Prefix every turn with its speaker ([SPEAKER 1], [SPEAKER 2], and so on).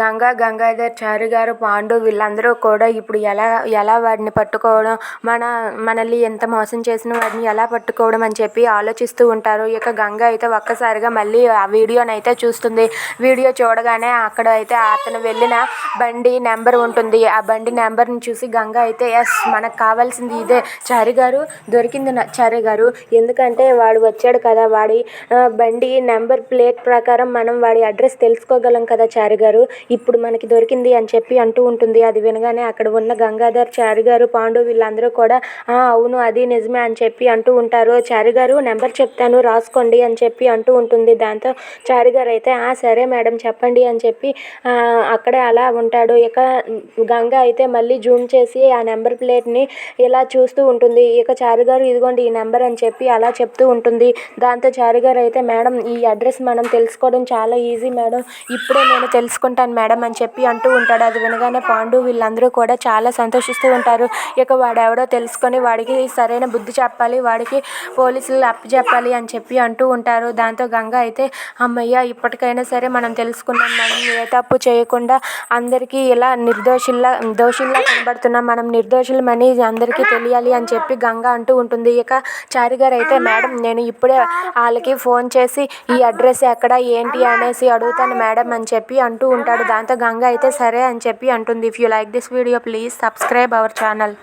[SPEAKER 1] గంగా గంగాధర్ చారి గారు పాండు వీళ్ళందరూ కూడా ఇప్పుడు ఎలా ఎలా వాడిని పట్టుకోవడం మన మనల్ని ఎంత మోసం చేసిన వాడిని ఎలా పట్టుకోవడం అని చెప్పి ఆలోచిస్తూ ఉంటారు. ఇక గంగ అయితే ఒక్కసారిగా మళ్ళీ ఆ వీడియోని అయితే చూస్తుంది. వీడియో చూడగానే అక్కడ అయితే అతను వెళ్ళిన బండి నెంబర్ ఉంటుంది. ఆ బండి నెంబర్ని చూసి గంగ అయితే ఎస్ మనకు కావాల్సింది ఇదే. చారి గారు దొరికింది చారి గారు. ఎందుకంటే వాడు వచ్చాడు కదా వాడి బండి నెంబర్ ప్లేట్ ప్రకారం మనం వాడి అడ్రస్ తెలుసుకోగలం కదా చారి గారు. ఇప్పుడు మనకి దొరికింది అని చెప్పి అంటూ ఉంటుంది. అది వినగానే అక్కడ ఉన్న గంగాధర్ చారి గారు పాండు వీళ్ళందరూ కూడా "ఆ, అవును అది నిజమే అని చెప్పి అంటూ ఉంటారు. చారి గారు నెంబర్ చెప్తాను రాసుకోండి అని చెప్పి అంటూ ఉంటుంది. దాంతో చారి గారు అయితే "ఆ, సరే మేడం చెప్పండి అని చెప్పి అక్కడే అలా ఉంటాడు. ఇక గంగ అయితే మళ్ళీ జూమ్ చేసి ఆ నెంబర్ ప్లేట్ని ఇలా చూస్తూ ఉంటుంది. ఇక చారి గారు ఇదిగోండి ఈ నెంబర్ అని చెప్పి అలా చెప్తూ ఉంటుంది. దాంతో చారి గారు అయితే మేడం ఈ అడ్రస్ మనం తెలుసుకోవడం చాలా ఈజీ మేడం. ఇప్పుడే నేను తెలుసుకుంటాను మేడం అని చెప్పి అంటూ ఉంటాడు. అది వినగానే పాండు వీళ్ళందరూ కూడా చాలా సంతోషిస్తూ ఉంటారు. ఇక వాడెవడో తెలుసుకొని వాడికి సరైన బుద్ధి చెప్పాలి వాడికి పోలీసులు అప్పచెప్పాలి అని చెప్పి అంటూ ఉంటారు. దాంతో గంగ అయితే అమ్మయ్య ఇప్పటికైనా సరే మనం తెలుసుకున్నాం మనం ఏ తప్పు చేయకుండా అందరికీ ఇలా నిర్దోషుల్లా దోషుల్లా కనబడుతున్నాం. మనం నిర్దోషులమని అందరికీ తెలియాలి అని చెప్పి గంగ అంటూ ఉంటుంది. ఇక చారి గారు అయితే మేడం నేను ఇప్పుడే వాళ్ళకి ఫోన్ చేసి ఈ అడ్రస్ ఎక్కడ ఏంటి అనేసి అడుగుతాను మేడం అని చెప్పి అంటూ ఉంటాను ఉంటాడు దాంతో గంగ అయితే సరే అని చెప్పి అంటుంది. If you like this video please subscribe our channel